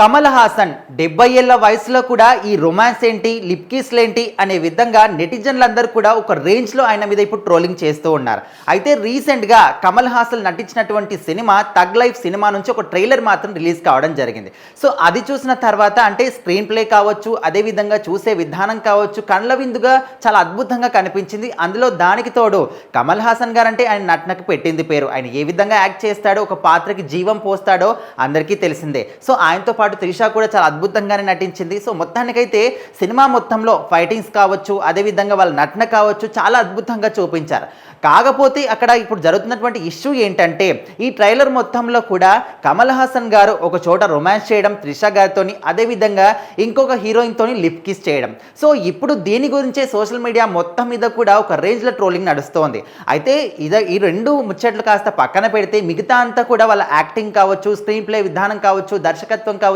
కమల్ హాసన్ డెబ్బై ఏళ్ళ వయసులో కూడా ఈ రొమాన్స్ ఏంటి లిప్కిస్లు ఏంటి అనే విధంగా నెటిజన్లందరూ కూడా ఒక రేంజ్లో ఆయన మీద ఇప్పుడు ట్రోలింగ్ చేస్తూ ఉన్నారు. అయితే రీసెంట్గా కమల్ హాసన్ నటించినటువంటి సినిమా తగ్ లైఫ్ సినిమా నుంచి ఒక ట్రైలర్ మాత్రం రిలీజ్ కావడం జరిగింది. సో అది చూసిన తర్వాత అంటే స్క్రీన్ ప్లే కావచ్చు అదేవిధంగా చూసే విధానం కావచ్చు కళ్ళ విందుగా చాలా అద్భుతంగా కనిపించింది. అందులో దానికి తోడు కమల్ హాసన్ గారంటే ఆయన నటనకు పెట్టింది పేరు. ఆయన ఏ విధంగా యాక్ట్ చేస్తాడో ఒక పాత్రకి జీవం పోస్తాడో అందరికీ తెలిసిందే. సో ఆయనతో పాటు త్రిష కూడా చాలా అద్భుతంగానే నటించింది. సో మొత్తానికైతే సినిమా మొత్తంలో ఫైటింగ్స్ కావచ్చు అదేవిధంగా వాళ్ళ నటన కావచ్చు చాలా అద్భుతంగా చూపించారు. కాకపోతే అక్కడ ఇప్పుడు జరుగుతున్నటువంటి ఇష్యూ ఏంటంటే ఈ ట్రైలర్ మొత్తంలో కూడా కమల్ హాసన్ గారు ఒక చోట రొమాన్స్ చేయడం త్రిష గారితో అదేవిధంగా ఇంకొక హీరోయిన్తో లిప్ కిస్ చేయడం. సో ఇప్పుడు దీని గురించే సోషల్ మీడియా మొత్తం మీద కూడా ఒక రేంజ్లో ట్రోలింగ్ నడుస్తోంది. అయితే ఇద ఈ రెండు ముచ్చట్లు కాస్త పక్కన పెడితే మిగతా అంతా కూడా వాళ్ళ యాక్టింగ్ కావచ్చు స్క్రీన్ ప్లే విధానం కావచ్చు దర్శకత్వం కావచ్చు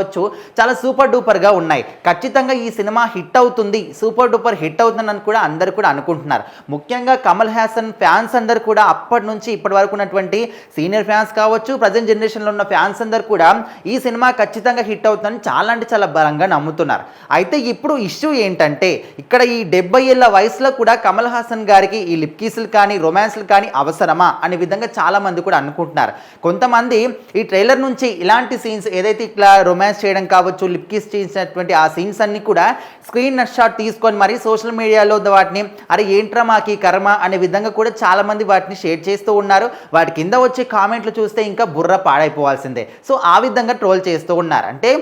చాలా సూపర్ డూపర్గా ఉన్నాయి. ఖచ్చితంగా ఈ సినిమా హిట్ అవుతుంది సూపర్ డూపర్ హిట్ అవుతుందని కూడా అందరు కూడా అనుకుంటున్నారు. ముఖ్యంగా కమల్ హాసన్ ఫ్యాన్స్ అందరు కూడా అప్పటి నుంచి ఇప్పటి వరకు ఉన్నటువంటి సీనియర్ ఫ్యాన్స్ కావచ్చు ప్రజెంట్ జనరేషన్లో ఉన్న ఫ్యాన్స్ అందరు కూడా ఈ సినిమా ఖచ్చితంగా హిట్ అవుతుందని చాలా అంటే చాలా బలంగా నమ్ముతున్నారు. అయితే ఇప్పుడు ఇష్యూ ఏంటంటే ఇక్కడ ఈ డెబ్బై ఏళ్ళ వయసులో కూడా కమల్ హాసన్ గారికి ఈ లిప్ కిస్లు కానీ రొమాన్స్లు కానీ అవసరమా అనే విధంగా చాలామంది కూడా అనుకుంటున్నారు. కొంతమంది ఈ ట్రైలర్ నుంచి ఇలాంటి సీన్స్ ఏదైతే ఇట్లా రొమాన్స్ చేయడం కావచ్చు లిప్ కిస్ చేసినటువంటి ఆ సీన్స్ అన్ని కూడా స్క్రీన్ షాట్ తీసుకొని మరి సోషల్ మీడియాలో వాటిని అరే ఏంట్రా మాకు ఈ కర్మ? అనే విధంగా కూడా చాలా మంది వాటిని షేర్ చేస్తూ ఉన్నారు. వాటి కింద వచ్చే కామెంట్లు చూస్తే ఇంకా బుర్ర పాడైపోవాల్సిందే. సో ఆ విధంగా ట్రోల్ చేస్తూ ఉన్నారు. అంటే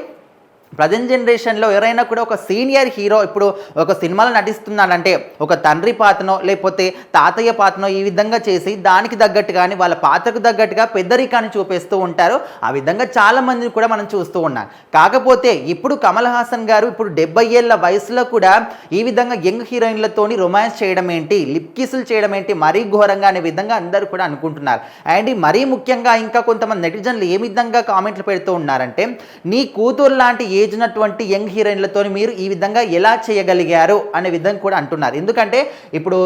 ప్రజెంట్ జనరేషన్లో ఎవరైనా కూడా ఒక సీనియర్ హీరో ఇప్పుడు ఒక సినిమాలో నటిస్తున్నాడంటే ఒక తండ్రి పాత్రనో లేకపోతే తాతయ్య పాత్రనో ఈ విధంగా చేసి దానికి తగ్గట్టు కానీ వాళ్ళ పాత్రకు తగ్గట్టుగా పెద్దరికాన్ని చూపిస్తూ ఉంటారు. ఆ విధంగా చాలామందిని కూడా మనం చూస్తూ ఉన్నాం. కాకపోతే ఇప్పుడు కమల్ హాసన్ గారు ఇప్పుడు డెబ్బై ఏళ్ళ వయసులో కూడా ఈ విధంగా యంగ్ హీరోయిన్లతోని రొమాన్స్ చేయడం ఏంటి లిప్ కిసులు చేయడం ఏంటి మరీ ఘోరంగా అనే విధంగా అందరూ కూడా అనుకుంటున్నారు. అండ్ మరీ ముఖ్యంగా ఇంకా కొంతమంది నెటిజన్లు ఏ విధంగా కామెంట్లు పెడుతూ ఉన్నారంటే నీ కూతురు లాంటి ఏజ్ ఉన్నటువంటి యంగ్ హీరోయిన్లతో మీరు ఈ విధంగా ఎలా చేయగలిగారు అనే విధంగా కూడా అంటున్నారు. ఎందుకంటే ఇప్పుడు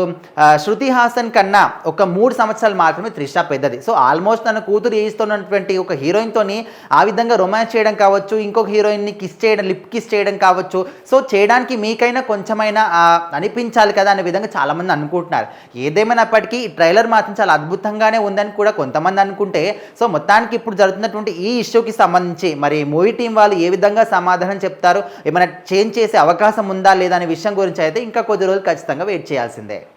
శృతి హాసన్ కన్నా ఒక మూడు సంవత్సరాలు మాత్రమే త్రిష పెద్దది. సో ఆల్మోస్ట్ తన కూతురు ఏజ్తోన్నటువంటి ఒక హీరోయిన్తోని ఆ విధంగా రొమాన్స్ చేయడం కావచ్చు ఇంకొక హీరోయిన్ని కిస్ చేయడం లిప్ కిస్ చేయడం కావచ్చు. సో చేయడానికి మీకైనా కొంచెమైనా అనిపించాలి కదా అనే విధంగా చాలామంది అనుకుంటున్నారు. ఏదేమైనప్పటికీ ఈ ట్రైలర్ మాత్రం చాలా అద్భుతంగానే ఉందని కూడా కొంతమంది అనుకుంటే సో మొత్తానికి ఇప్పుడు జరుగుతున్నటువంటి ఈ ఇష్యూకి సంబంధించి మరి మూవీ టీం వాళ్ళు ఏ విధంగా సమాధానం చెప్తారు? ఏమైనా చేంజ్ చేసే అవకాశం ఉందా లేదా అనే విషయం గురించి అయితే ఇంకా కొద్ది రోజులు ఖచ్చితంగా వెయిట్ చేయాల్సిందే.